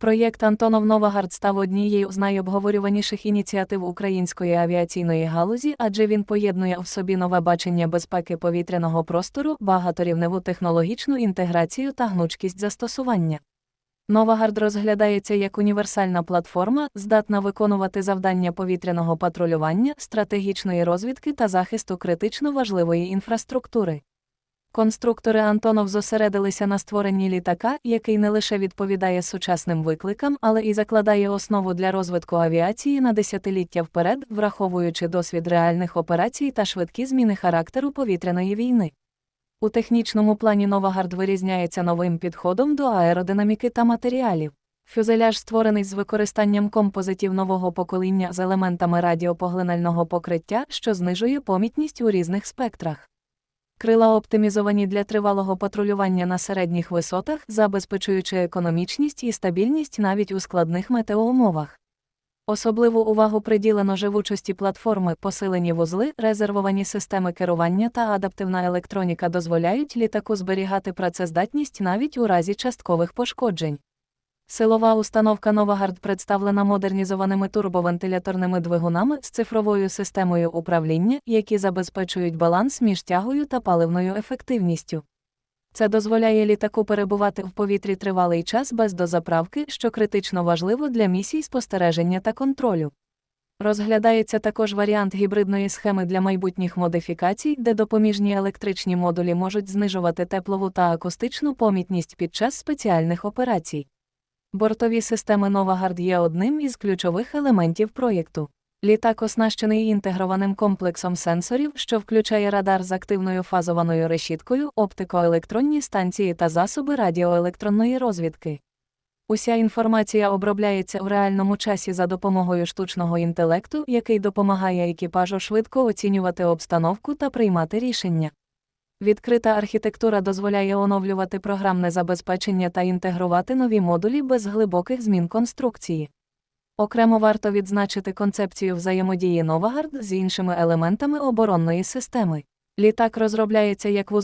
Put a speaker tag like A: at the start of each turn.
A: Проєкт Антонов Новагард став однією з найобговорюваніших ініціатив української авіаційної галузі, адже він поєднує в собі нове бачення безпеки повітряного простору, багаторівневу технологічну інтеграцію та гнучкість застосування. Новагард розглядається як універсальна платформа, здатна виконувати завдання повітряного патрулювання, стратегічної розвідки та захисту критично важливої інфраструктури. Конструктори Антонов зосередилися на створенні літака, який не лише відповідає сучасним викликам, але і закладає основу для розвитку авіації на десятиліття вперед, враховуючи досвід реальних операцій та швидкі зміни характеру повітряної війни. У технічному плані Новагард вирізняється новим підходом до аеродинаміки та матеріалів. Фюзеляж створений з використанням композитів нового покоління з елементами радіопоглинального покриття, що знижує помітність у різних спектрах. Крила оптимізовані для тривалого патрулювання на середніх висотах, забезпечуючи економічність і стабільність навіть у складних метеоумовах. Особливу увагу приділено живучості платформи, посилені вузли, резервовані системи керування та адаптивна електроніка дозволяють літаку зберігати працездатність навіть у разі часткових пошкоджень. Силова установка Новагард представлена модернізованими турбовентиляторними двигунами з цифровою системою управління, які забезпечують баланс між тягою та паливною ефективністю. Це дозволяє літаку перебувати в повітрі тривалий час без дозаправки, що критично важливо для місій спостереження та контролю. Розглядається також варіант гібридної схеми для майбутніх модифікацій, де допоміжні електричні модулі можуть знижувати теплову та акустичну помітність під час спеціальних операцій. Бортові системи Новагард є одним із ключових елементів проєкту. Літак оснащений інтегрованим комплексом сенсорів, що включає радар з активною фазованою решіткою, оптикоелектронні станції та засоби радіоелектронної розвідки. Уся інформація обробляється в реальному часі за допомогою штучного інтелекту, який допомагає екіпажу швидко оцінювати обстановку та приймати рішення. Відкрита архітектура дозволяє оновлювати програмне забезпечення та інтегрувати нові модулі без глибоких змін конструкції. Окремо варто відзначити концепцію взаємодії Новагард з іншими елементами оборонної системи. Літак розробляється як вуз